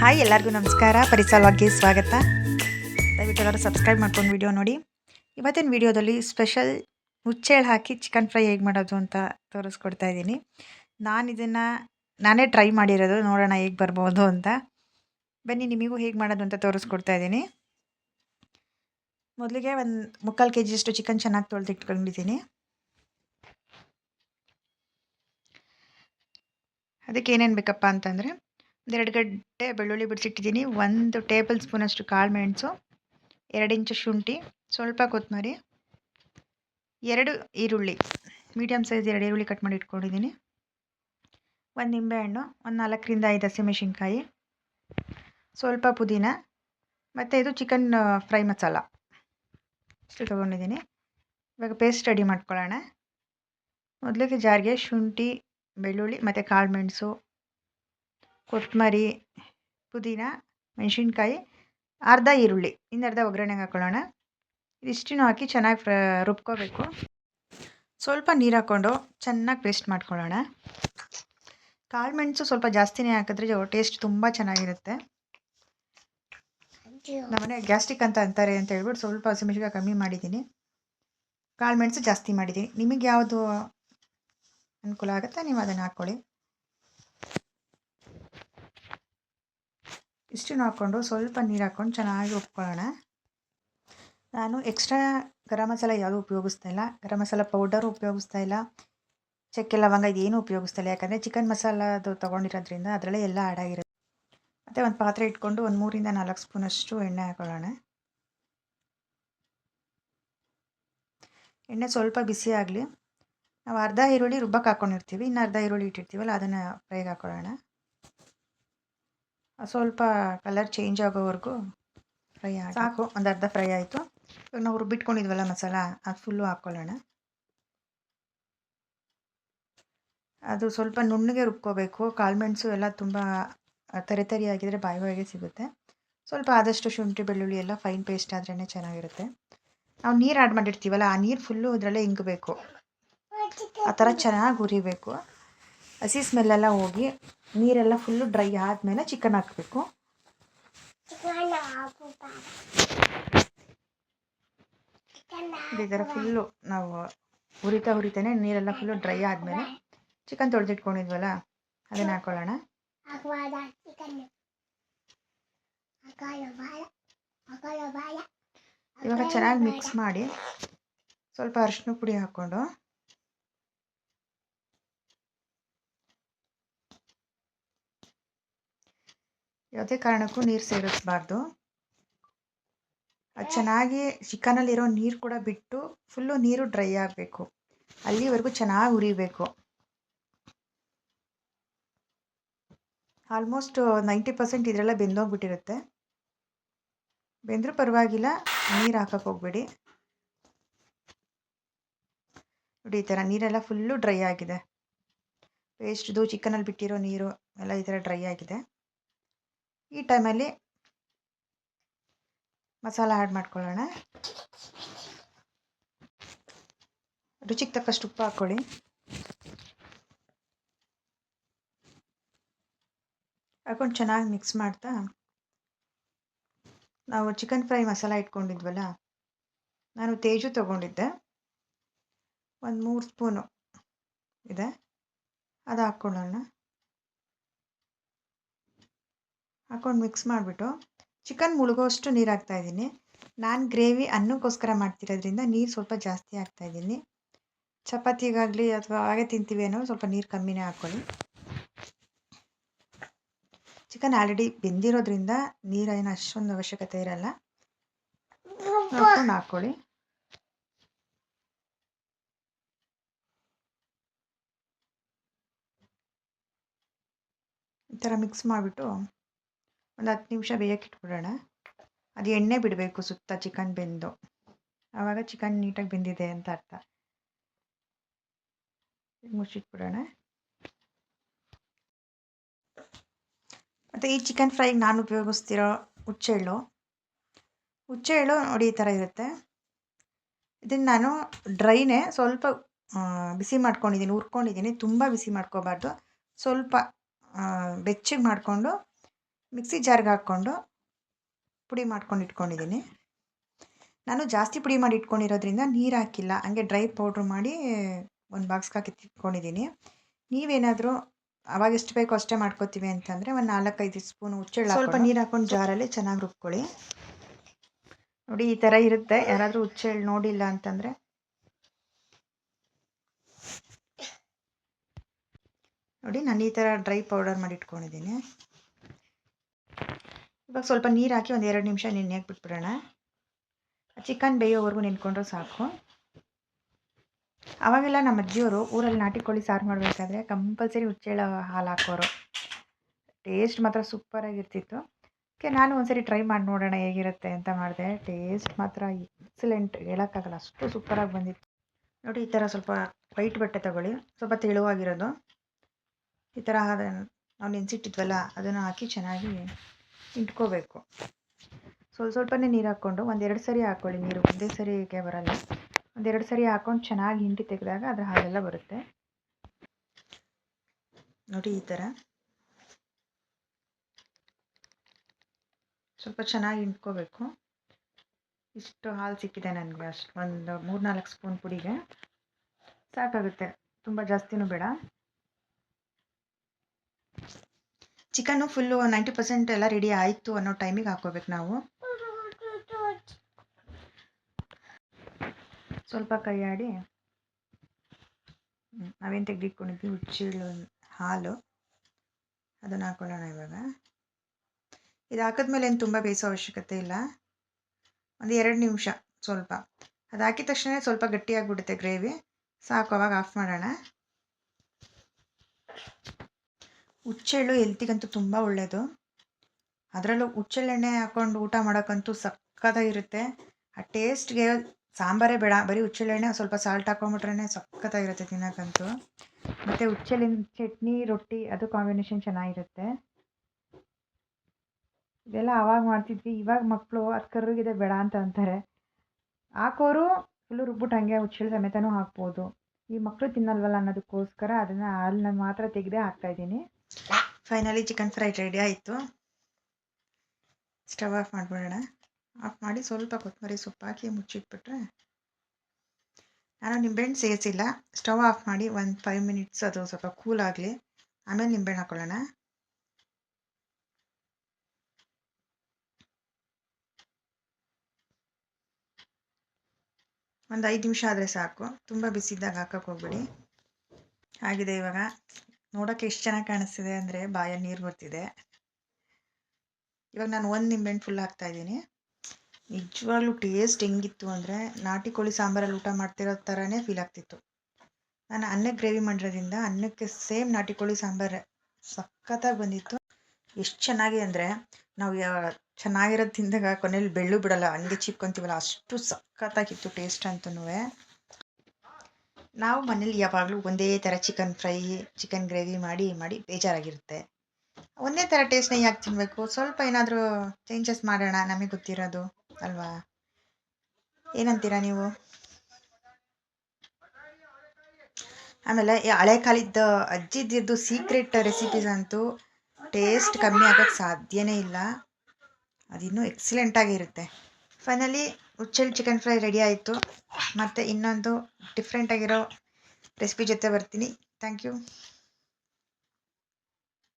Hi, ಎಲ್ಲರಿಗೂ ನಮಸ್ಕಾರ. ಪರಿಸರವಾಗಿ ಸ್ವಾಗತ. ದಯವಿಟ್ಟು ಎಲ್ಲರೂ ಸಬ್ಸ್ಕ್ರೈಬ್ ಮಾಡ್ಕೊಂಡು ವಿಡಿಯೋ ನೋಡಿ. ಇವತ್ತಿನ ವಿಡಿಯೋದಲ್ಲಿ ಸ್ಪೆಷಲ್ ಮುಚ್ಚೇಳು ಹಾಕಿ ಚಿಕನ್ ಫ್ರೈ ಹೇಗೆ ಮಾಡೋದು ಅಂತ ತೋರಿಸ್ಕೊಡ್ತಾ ಇದ್ದೀನಿ. ನಾನು ಇದನ್ನು ನಾನೇ ಟ್ರೈ ಮಾಡಿರೋದು, ನೋಡೋಣ ಹೇಗೆ ಬರ್ಬೋದು ಅಂತ. ಬನ್ನಿ, ನಿಮಗೂ ಹೇಗೆ ಮಾಡೋದು ಅಂತ ತೋರಿಸ್ಕೊಡ್ತಾ ಇದ್ದೀನಿ. ಮೊದಲಿಗೆ ಒಂದು ಮುಕ್ಕಾಲು ಕೆ ಜಿಯಷ್ಟು ಚಿಕನ್ ಚೆನ್ನಾಗಿ ತೊಳೆದಿಟ್ಕೊಂಡಿದ್ದೀನಿ. ಅದಕ್ಕೆ ಏನೇನು ಬೇಕಪ್ಪ ಅಂತಂದರೆ ಒಂದೆರಡು ಗಡ್ಡೆ ಬೆಳ್ಳುಳ್ಳಿ ಬಿಡಿಸಿಟ್ಟಿದ್ದೀನಿ. ಒಂದು ಟೇಬಲ್ ಸ್ಪೂನಷ್ಟು ಕಾಳು ಮೆಣಸು, ಎರಡು ಇಂಚು ಶುಂಠಿ, ಸ್ವಲ್ಪ ಕೊತ್ತಂಬರಿ ಎರಡು ಈರುಳ್ಳಿ ಮೀಡಿಯಮ್ ಸೈಜ್ ಎರಡು ಈರುಳ್ಳಿ ಕಟ್ ಮಾಡಿ ಇಟ್ಕೊಂಡಿದ್ದೀನಿ. ಒಂದು ನಿಂಬೆಹಣ್ಣು, ಒಂದು ನಾಲ್ಕರಿಂದ ಐದು ಹಸಿಮೆಣಸಿನ್ಕಾಯಿ, ಸ್ವಲ್ಪ ಪುದೀನ, ಮತ್ತು ಇದು ಚಿಕನ್ ಫ್ರೈ ಮಸಾಲ. ಇಷ್ಟು ತೊಗೊಂಡಿದ್ದೀನಿ. ಇವಾಗ ಪೇಸ್ಟ್ ರೆಡಿ ಮಾಡ್ಕೊಳ್ಳೋಣ. ಮೊದಲಿಗೆ ಜಾರಿಗೆ ಶುಂಠಿ, ಬೆಳ್ಳುಳ್ಳಿ, ಮತ್ತು ಕಾಳು ಮೆಣಸು ಕೊತ್ತಂಬರಿ ಪುದೀನ, ಮೆಣಸಿನ್ಕಾಯಿ, ಅರ್ಧ ಈರುಳ್ಳಿ. ಇನ್ನರ್ಧ ಒಗ್ಗರಣೆಗೆ ಹಾಕ್ಕೊಳ್ಳೋಣ ಇದಿಷ್ಟನ್ನು ಹಾಕಿ ಚೆನ್ನಾಗಿ ಫ್ರ, ರುಬ್ಕೋಬೇಕು. ಸ್ವಲ್ಪ ನೀರು ಹಾಕ್ಕೊಂಡು ಚೆನ್ನಾಗಿ ಪೇಸ್ಟ್ ಮಾಡ್ಕೊಳ್ಳೋಣ. ಕಾಳು ಮೆಣಸು ಸ್ವಲ್ಪ ಜಾಸ್ತಿನೇ ಹಾಕಿದ್ರೆ ಟೇಸ್ಟ್ ತುಂಬ ಚೆನ್ನಾಗಿರುತ್ತೆ. ನಮ್ಮನೆ ಗ್ಯಾಸ್ಟ್ರಿಕ್ ಅಂತ ಅಂತಾರೆ ಅಂತ ಹೇಳ್ಬಿಟ್ಟು ಸ್ವಲ್ಪ ಹಸಿಮೆಣಸಿಗೆ ಕಮ್ಮಿ ಮಾಡಿದ್ದೀನಿ. ಕಾಳು ಮೆಣಸು ಜಾಸ್ತಿ ಮಾಡಿದ್ದೀನಿ. ನಿಮಗೆ ಯಾವುದು ಅನುಕೂಲ ಆಗುತ್ತೆ? ನೀವು ಅದನ್ನು ಹಾಕ್ಕೊಳ್ಳಿ. ಇಷ್ಟನ್ನು ಹಾಕ್ಕೊಂಡು ಸ್ವಲ್ಪ ನೀರು ಹಾಕ್ಕೊಂಡು ಚೆನ್ನಾಗಿ ಉಪ್ಕೊಳ್ಳೋಣ ನಾನು ಎಕ್ಸ್ಟ್ರಾ ಗರಂ ಮಸಾಲ ಯಾವುದೂ ಉಪಯೋಗಿಸ್ತಾ ಇಲ್ಲ. ಗರಂ ಮಸಾಲ ಪೌಡರು ಉಪಯೋಗಿಸ್ತಾ ಇಲ್ಲ. ಚಕ್ಕೆ ಲವಂಗ ಇದೇನು ಉಪಯೋಗಿಸ್ತಾ ಇಲ್ಲ. ಯಾಕಂದರೆ ಚಿಕನ್ ಮಸಾಲ ಅದು ತೊಗೊಂಡಿರೋದ್ರಿಂದ ಅದರಲ್ಲೇ ಎಲ್ಲ ಆಡಾಗಿರುತ್ತೆ ಮತ್ತು ಒಂದು ಪಾತ್ರೆ ಇಟ್ಕೊಂಡು ಒಂದು ಮೂರಿಂದ ನಾಲ್ಕು ಸ್ಪೂನಷ್ಟು ಎಣ್ಣೆ ಹಾಕೊಳ್ಳೋಣ. ಎಣ್ಣೆ ಸ್ವಲ್ಪ ಬಿಸಿ ಆಗಲಿ. ನಾವು ಅರ್ಧ ಈರುಳ್ಳಿ ರುಬ್ಬಕ್ಕೆ ಹಾಕ್ಕೊಂಡಿರ್ತೀವಿ ಇನ್ನು ಅರ್ಧ ಈರುಳ್ಳಿ ಇಟ್ಟಿರ್ತೀವಲ್ಲ, ಅದನ್ನು ಫ್ರೈಗೆ ಹಾಕೊಳ್ಳೋಣ. ಸ್ವಲ್ಪ ಕಲರ್ ಚೇಂಜ್ ಆಗೋವರೆಗೂ ಫ್ರೈ ಆಗಿ ಸಾಕು. ಒಂದು ಅರ್ಧ ಫ್ರೈ ಆಯಿತು. ಇವಾಗ ನಾವು ರುಬ್ಬಿಟ್ಕೊಂಡಿದ್ವಲ್ಲ ಮಸಾಲ ಅದು ಫುಲ್ಲು ಹಾಕ್ಕೊಳ್ಳೋಣ ಅದು ಸ್ವಲ್ಪ ನುಣ್ಣಗೆ ರುಬ್ಕೋಬೇಕು. ಕಾಳುಮೆಣಸು ಎಲ್ಲ ತುಂಬ ತರಿ ತರಿ ಆಗಿದ್ರೆ ಬಾಯಿ ಬಾಯಿಗೆ ಸಿಗುತ್ತೆ. ಸ್ವಲ್ಪ ಆದಷ್ಟು ಶುಂಠಿ ಬೆಳ್ಳುಳ್ಳಿ ಎಲ್ಲ ಫೈನ್ ಪೇಸ್ಟ್ ಆದ್ರೇ ಚೆನ್ನಾಗಿರುತ್ತೆ. ನಾವು ನೀರು ಆ್ಯಡ್ ಮಾಡಿರ್ತೀವಲ್ಲ ಆ ನೀರು ಫುಲ್ಲು ಇದರಲ್ಲೇ ಇಂಗಬೇಕು ಆ ಥರ ಚೆನ್ನಾಗಿ ಹುರಿಬೇಕು. ಹಸಿ ಸ್ಮೆಲ್ಲೆಲ್ಲ ಹೋಗಿ ನೀರೆಲ್ಲ ಫುಲ್ಲು ಡ್ರೈ ಆದಮೇಲೆ ಚಿಕನ್ ಹಾಕಬೇಕು. ಈ ಥರ ಫುಲ್ಲು ನಾವು ಹುರಿತಾ ಹುರಿತಾನೆ ನೀರೆಲ್ಲ ಫುಲ್ಲು ಡ್ರೈ ಆದಮೇಲೆ ಚಿಕನ್ ತೊಳೆದಿಟ್ಕೊಂಡಿದ್ವಲ್ಲ ಅದನ್ನು ಹಾಕೊಳ್ಳೋಣ. ಇವಾಗ ಚೆನ್ನಾಗಿ ಮಿಕ್ಸ್ ಮಾಡಿ ಸ್ವಲ್ಪ ಅರಿಶಿನ ಪುಡಿ ಹಾಕ್ಕೊಂಡು ಯಾವುದೇ ಕಾರಣಕ್ಕೂ ನೀರು ಸೇರಿಸ್ಬಾರ್ದು. ಅದು ಚೆನ್ನಾಗಿ ಚಿಕನಲ್ಲಿರೋ ನೀರು ಕೂಡ ಬಿಟ್ಟು ಫುಲ್ಲು ನೀರು ಡ್ರೈ ಆಗಬೇಕು. ಅಲ್ಲಿವರೆಗೂ ಚೆನ್ನಾಗಿ ಉರಿಬೇಕು. ಆಲ್ಮೋಸ್ಟ್ ನೈಂಟಿ ಪರ್ಸೆಂಟ್ ಇದರೆಲ್ಲ ಬೆಂದೋಗ್ಬಿಟ್ಟಿರುತ್ತೆ. ಬೆಂದರೂ ಪರವಾಗಿಲ್ಲ ನೀರು ಹಾಕಕ್ಕೆ ಹೋಗ್ಬೇಡಿ. ನೋಡಿ ಈ ಥರ ನೀರೆಲ್ಲ ಫುಲ್ಲು ಡ್ರೈ ಆಗಿದೆ. ಪೇಸ್ಟ್ದು ಚಿಕನಲ್ಲಿ ಬಿಟ್ಟಿರೋ ನೀರು ಎಲ್ಲ ಈ ಥರ ಡ್ರೈ ಆಗಿದೆ. ಈ ಟೈಮಲ್ಲಿ ಮಸಾಲ ಆ್ಯಡ್ ಮಾಡ್ಕೊಳ್ಳೋಣ. ರುಚಿಗೆ ತಕ್ಕಷ್ಟು ಉಪ್ಪು ಹಾಕ್ಕೊಳ್ಳಿ. ಹಾಕೊಂಡು ಚೆನ್ನಾಗಿ ಮಿಕ್ಸ್ ಮಾಡ್ತಾ ನಾವು ಚಿಕನ್ ಫ್ರೈ ಮಸಾಲ ಇಟ್ಕೊಂಡಿದ್ವಲ್ಲ, ನಾನು ತೇಜು ತಗೊಂಡಿದ್ದೆ. ಒಂದು ಮೂರು ಸ್ಪೂನು ಇದೆ. ಅದು ಹಾಕ್ಕೊಳ್ಳೋಣ. ಹಾಕ್ಕೊಂಡು ಮಿಕ್ಸ್ ಮಾಡಿಬಿಟ್ಟು ಚಿಕನ್ ಮುಳುಗೋಷ್ಟು ನೀರು ಹಾಕ್ತಾಯಿದ್ದೀನಿ ನಾನು ಗ್ರೇವಿ ಅನ್ನಕ್ಕೋಸ್ಕರ ಮಾಡ್ತಿರೋದ್ರಿಂದ ನೀರು ಸ್ವಲ್ಪ ಜಾಸ್ತಿ ಹಾಕ್ತಾಯಿದ್ದೀನಿ ಚಪಾತಿಗಾಗಲಿ ಅಥವಾ ಹಾಗೆ ತಿಂತೀವಿ ಅನ್ನೋ ಸ್ವಲ್ಪ ನೀರು ಕಮ್ಮಿನೇ ಹಾಕ್ಕೊಳ್ಳಿ ಚಿಕನ್ ಆಲ್ರೆಡಿ ಬೆಂದಿರೋದ್ರಿಂದ ನೀರೇನು ಅಷ್ಟೊಂದು ಅವಶ್ಯಕತೆ ಇರಲ್ಲ. ನೋಡ್ಕೊಂಡು ಹಾಕ್ಕೊಳ್ಳಿ ಈ ಥರ ಮಿಕ್ಸ್ ಮಾಡಿಬಿಟ್ಟು ಒಂದು ಹತ್ತು ನಿಮಿಷ ಬೇಯಕ್ಕೆ ಇಟ್ಬಿಡೋಣ ಅದು ಎಣ್ಣೆ ಬಿಡಬೇಕು ಸುತ್ತ ಚಿಕನ್ ಬೆಂದು. ಆವಾಗ ಚಿಕನ್ ನೀಟಾಗಿ ಬೆಂದಿದೆ ಅಂತ ಅರ್ಥ. ಮುಚ್ಚಿಟ್ಬಿಡೋಣ. ಮತ್ತು ಈ ಚಿಕನ್ ಫ್ರೈಗೆ ನಾನು ಉಪಯೋಗಿಸ್ತಿರೋ ಹುಚ್ಚೆಳ್ಳು ಹುಚ್ಚೆಳ್ಳು ನೋಡಿ ಈ ಥರ ಇರುತ್ತೆ. ಇದನ್ನು ನಾನು ಡ್ರೈನೇ ಸ್ವಲ್ಪ ಬಿಸಿ ಮಾಡ್ಕೊಂಡಿದ್ದೀನಿ, ಹುರ್ಕೊಂಡಿದ್ದೀನಿ. ತುಂಬ ಬಿಸಿ ಮಾಡ್ಕೋಬಾರ್ದು. ಸ್ವಲ್ಪ ಬೆಚ್ಚಗೆ ಮಾಡಿಕೊಂಡು ಮಿಕ್ಸಿ ಜಾರ್ಗೆ ಹಾಕ್ಕೊಂಡು ಪುಡಿ ಮಾಡ್ಕೊಂಡು ಇಟ್ಕೊಂಡಿದ್ದೀನಿ. ನಾನು ಜಾಸ್ತಿ ಪುಡಿ ಮಾಡಿ ಇಟ್ಕೊಂಡಿರೋದ್ರಿಂದ ನೀರು ಹಾಕಿಲ್ಲ. ಹಂಗೆ ಡ್ರೈ ಪೌಡ್ರ್ ಮಾಡಿ ಒಂದು ಬಾಕ್ಸ್ಗೆ ಹಾಕಿ ಇಟ್ಕೊಂಡಿದ್ದೀನಿ ನೀವೇನಾದರೂ ಅವಾಗ ಎಷ್ಟು ಬೇಕೋ ಅಷ್ಟೇ ಮಾಡ್ಕೋತೀವಿ ಅಂತಂದರೆ ಒಂದು ನಾಲ್ಕೈದು ಸ್ಪೂನ್ ಹುಚ್ಚೆಳ್ಳು ಸ್ವಲ್ಪ ನೀರು ಹಾಕೊಂಡು ಜಾರಲ್ಲಿ ಚೆನ್ನಾಗಿ ರುಬ್ಕೊಳ್ಳಿ. ನೋಡಿ ಈ ಥರ ಇರುತ್ತೆ. ಯಾರಾದರೂ ಹುಚ್ಚೆಳ್ಳು ನೋಡಿಲ್ಲ ಅಂತಂದರೆ. ನೋಡಿ ನಾನು ಈ ಥರ ಡ್ರೈ ಪೌಡರ್ ಮಾಡಿ ಇಟ್ಕೊಂಡಿದ್ದೀನಿ. ಇವಾಗ ಸ್ವಲ್ಪ ನೀರು ಹಾಕಿ ಒಂದು ಎರಡು ನಿಮಿಷ ನೆನೆಯಕ್ಕೆ ಬಿಟ್ಬಿಡೋಣ ಚಿಕನ್ ಬೇಯೋವರೆಗೂ ನೆನ್ಕೊಂಡ್ರೆ ಸಾಕು. ಅವಾಗೆಲ್ಲ ನಮ್ಮ ಅಜ್ಜಿಯವರು ಊರಲ್ಲಿ ನಾಟಿ ಕೋಳಿ ಸಾರು ಮಾಡಬೇಕಾದ್ರೆ ಕಂಪಲ್ಸರಿ ಹುಚ್ಚೇಳ ಹಾಲು ಹಾಕೋರು. ಟೇಸ್ಟ್ ಮಾತ್ರ ಸೂಪರಾಗಿರ್ತಿತ್ತು ಓಕೆ, ನಾನು ಒಂದ್ಸರಿ ಟ್ರೈ ಮಾಡಿ ನೋಡೋಣ ಹೇಗಿರುತ್ತೆ ಅಂತ ಮಾಡಿದೆ. ಟೇಸ್ಟ್ ಮಾತ್ರ ಎಕ್ಸಲೆಂಟ್. ಹೇಳೋಕ್ಕಾಗಲ್ಲ, ಅಷ್ಟು ಸೂಪರಾಗಿ ಬಂದಿತ್ತು. ನೋಡಿ, ಈ ಥರ ಸ್ವಲ್ಪ ವೈಟ್ ಬಟ್ಟೆ ತಗೊಳ್ಳಿ. ಸ್ವಲ್ಪ ತೆಳುವಾಗಿರೋದು. ಈ ಥರ ನಾವು ನೆನೆಸಿಟ್ಟಿದ್ವಲ್ಲ, ಅದನ್ನು ಹಾಕಿ ಚೆನ್ನಾಗಿ ಇಟ್ಕೋಬೇಕು. ಸ್ವಲ್ಪ ಸ್ವಲ್ಪನೇ ನೀರು ಹಾಕ್ಕೊಂಡು ಒಂದೆರಡು ಸರಿ ಹಾಕ್ಕೊಳ್ಳಿ ನೀರು. ಒಂದೇ ಸರಿಗೆ ಬರಲ್ಲ. ಒಂದೆರಡು ಸರಿ ಹಾಕ್ಕೊಂಡು ಚೆನ್ನಾಗಿ ಹಿಂಡಿ ತೆಗೆದಾಗ ಅದರ ಹಾಲೆಲ್ಲ ಬರುತ್ತೆ. ನೋಡಿ ಈ ಥರ ಸ್ವಲ್ಪ ಚೆನ್ನಾಗಿ ಹಿಂಡ್ಕೋಬೇಕು. ಇಷ್ಟು ಹಾಲು ಸಿಕ್ಕಿದೆ ನನಗೆ ಅಷ್ಟು, ಒಂದು ಮೂರು ನಾಲ್ಕು ಸ್ಪೂನ್ ಪುಡಿಗೆ. ಸಾಕಾಗುತ್ತೆ. ತುಂಬ ಜಾಸ್ತಿನೂ ಬೇಡ. ಚಿಕನ್ನು ಫುಲ್ಲು ನೈಂಟಿ ಪರ್ಸೆಂಟ್ ಎಲ್ಲ ರೆಡಿ ಆಯಿತು ಅನ್ನೋ ಟೈಮಿಗೆ ಹಾಕೋಬೇಕು ನಾವು. ಸ್ವಲ್ಪ ಕೈ ಆಡಿ ನಾವೇನು ತೆಗೆದಿಟ್ಕೊಂಡಿದ್ವಿ? ಹುಚ್ಚಿಳು ಹಾಲು. ಅದನ್ನು ಹಾಕೊಳ್ಳೋಣ ಇವಾಗ. ಇದು ಹಾಕಿದ್ಮೇಲೆ ಏನು ತುಂಬ ಬೇಯಿಸೋ ಅವಶ್ಯಕತೆ ಇಲ್ಲ. ಒಂದು ಎರಡು ನಿಮಿಷ ಸ್ವಲ್ಪ. ಅದು ಹಾಕಿದ ತಕ್ಷಣ ಸ್ವಲ್ಪ ಗಟ್ಟಿಯಾಗಿಬಿಡುತ್ತೆ ಗ್ರೇವಿ. ಸಾಕು, ಅವಾಗ ಆಫ್ ಮಾಡೋಣ. ಹುಚ್ಚೆಳ್ಳು ಹೆಲ್ತಿಗಂತೂ ತುಂಬ ಒಳ್ಳೆಯದು ಅದರಲ್ಲೂ ಹುಚ್ಚೆಳ್ಳೆಣ್ಣೆ ಹಾಕ್ಕೊಂಡು ಊಟ ಮಾಡೋಕ್ಕಂತೂ ಸಕ್ಕತ್ತಾಗಿರುತ್ತೆ ಆ ಟೇಸ್ಟ್ಗೆ ಸಾಂಬಾರೇ ಬೇಡ, ಬರೀ ಹುಚ್ಚೆಳ್ಳೆಣ್ಣೆ ಸ್ವಲ್ಪ ಸಾಲ್ಟ್ ಹಾಕೊಂಬಿಟ್ರೆ ಸಕ್ಕತ್ತಾಗಿರುತ್ತೆ ತಿನ್ನೋಕ್ಕಂತೂ. ಮತ್ತು ಹುಚ್ಚೆಳ್ಳಿನ ಚಟ್ನಿ, ರೊಟ್ಟಿ ಅದು ಕಾಂಬಿನೇಷನ್ ಚೆನ್ನಾಗಿರುತ್ತೆ. ಇದೆಲ್ಲ ಆವಾಗ ಮಾಡ್ತಿದ್ವಿ, ಇವಾಗ ಮಕ್ಕಳು ಅದು ಕರ್ರಗಿದೆ ಬೇಡ ಅಂತ ಅಂತಾರೆ. ಹಾಕೋರು ಫುಲ್ಲು ರುಬ್ಬಿಟ್ಟು ಹಾಗೆ ಹುಚ್ಚೆಳ್ಳು ಸಮೇತನೂ ಹಾಕ್ಬೋದು. ಈ ಮಕ್ಕಳು ತಿನ್ನಲ್ವಲ್ಲ ಅನ್ನೋದಕ್ಕೋಸ್ಕರ ಅದನ್ನು ಹಾಲನ್ನ ಮಾತ್ರ ತೆಗೆದೇ ಹಾಕ್ತಾಯಿದ್ದೀನಿ ಫೈನಲಿ ಚಿಕನ್ ಫ್ರೈ ರೆಡಿ ಆಯಿತು. ಸ್ಟವ್ ಆಫ್ ಮಾಡಿಬಿಡೋಣ. ಆಫ್ ಮಾಡಿ ಸ್ವಲ್ಪ ಕೊತ್ತಂಬರಿ ಸೊಪ್ಪು ಹಾಕಿ ಮುಚ್ಚಿಟ್ಬಿಟ್ರೆ ನಾನು ನಿಂಬೆಹಣ್ಣು ಸೇರಿಸಿಲ್ಲ. ಸ್ಟವ್ ಆಫ್ ಮಾಡಿ ಒಂದು ಫೈವ್ ಮಿನಿಟ್ಸ್ ಅದು ಸ್ವಲ್ಪ ಕೂಲ್ ಆಗಲಿ. ಆಮೇಲೆ ನಿಂಬೆಹಣ್ಣು ಹಾಕೊಳ್ಳೋಣ. ಒಂದು ಐದು ನಿಮಿಷ ಆದರೆ ಸಾಕು. ತುಂಬ ಬಿಸಿದ್ದಾಗ ಹಾಕೋಕ್ಕೆ ಹೋಗ್ಬಿಡಿ. ಆಗಿದೆ ಇವಾಗ. ನೋಡೋಕ್ಕೆ ಎಷ್ಟು ಚೆನ್ನಾಗಿ ಕಾಣಿಸ್ತಿದೆ ಅಂದರೆ ಬಾಯಲ್ಲಿ ನೀರು ಬರ್ತಿದೆ. ಇವಾಗ ನಾನು ಒಂದು ನಿಂಬೆಹಣ್ಣು ಫುಲ್ ಹಾಕ್ತಾಯಿದ್ದೀನಿ ನಿಜವಾಗ್ಲೂ ಟೇಸ್ಟ್ ಹೆಂಗಿತ್ತು ಅಂದರೆ ನಾಟಿ ಕೋಳಿ ಸಾಂಬಾರಲ್ಲಿ ಊಟ ಮಾಡ್ತಿರೋ ಥರನೇ ಫೀಲ್ ಆಗ್ತಿತ್ತು. ನಾನು ಅನ್ನಕ್ಕೆ ಗ್ರೇವಿ ಮಾಡಿರೋದ್ರಿಂದ ಅನ್ನಕ್ಕೆ ಸೇಮ್ ನಾಟಿ ಕೋಳಿ ಸಾಂಬಾರು ಸಖತ್ತಾಗಿ ಬಂದಿತ್ತು. ಎಷ್ಟು ಚೆನ್ನಾಗಿ ಅಂದರೆ ನಾವು ಚೆನ್ನಾಗಿರೋದು ತಿಂದಾಗ ಕೊನೆಯಲ್ಲಿ ಬೆಳ್ಳು ಬಿಡಲ್ಲ, ಹಂಗೆ ಚಿಪ್ಕೊಂತೀವಲ್ಲ, ಅಷ್ಟು ಸಖತ್ತಾಗಿತ್ತು ಟೇಸ್ಟ್ ಅಂತೂ ನಾವು ಮನೇಲಿ ಯಾವಾಗಲೂ ಒಂದೇ ಥರ ಚಿಕನ್ ಫ್ರೈ ಚಿಕನ್ ಗ್ರೇವಿ ಮಾಡಿ ಮಾಡಿ ಬೇಜಾರಾಗಿರುತ್ತೆ. ಒಂದೇ ಥರ ಟೇಸ್ಟ್ನ ಯಾಕೆ ತಿನ್ನಬೇಕು ಸ್ವಲ್ಪ ಏನಾದರೂ ಚೇಂಜಸ್ ಮಾಡೋಣ, ನಮಗೆ ಗೊತ್ತಿರೋದು, ಅಲ್ವಾ? ಏನಂತೀರಾ ನೀವು? ಆಮೇಲೆ ಈ ಹಳೆ ಕಾಲಿದ್ದ ಅಜ್ಜಿದಿದ್ದು ಸೀಕ್ರೆಟ್ ರೆಸಿಪೀಸ್ ಅಂತೂ ಟೇಸ್ಟ್ ಕಮ್ಮಿ ಆಗೋಕ್ಕೆ ಸಾಧ್ಯನೇ ಇಲ್ಲ. ಅದಿನ್ನೂ ಎಕ್ಸಲೆಂಟಾಗಿರುತ್ತೆ ಫೈನಲಿ ಹುಚ್ಚೆಳ್ಳು ಚಿಕನ್ ಫ್ರೈ ರೆಡಿ ಆಯಿತು. ಮತ್ತು ಇನ್ನೊಂದು ಡಿಫ್ರೆಂಟಾಗಿರೋ ರೆಸಿಪಿ ಜೊತೆ ಬರ್ತೀನಿ. Thank you